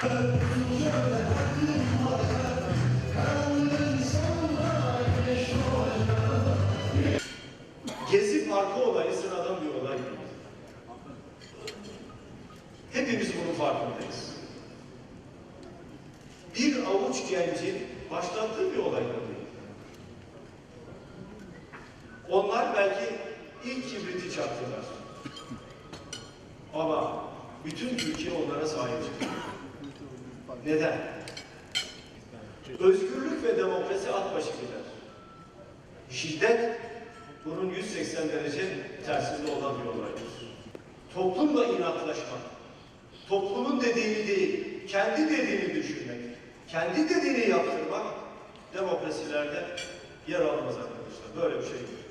Gezi Parkı olayı sıradan bir olay değil. Hepimiz bunun farkındayız. Bir avuç gencin başlattığı bir olay değil. Onlar belki ilk kibriti çaktılar. Ama bütün Türkiye onlara sahip çıktı. Neden? Özgürlük ve demokrasi at başı gider. Şiddet bunun 180 derece tersinde olan bir olaydır. Toplumla inatlaşmak, toplumun dediğini değil, kendi dediğini düşünmek, kendi dediğini yaptırmak demokrasilerde yer almaz arkadaşlar.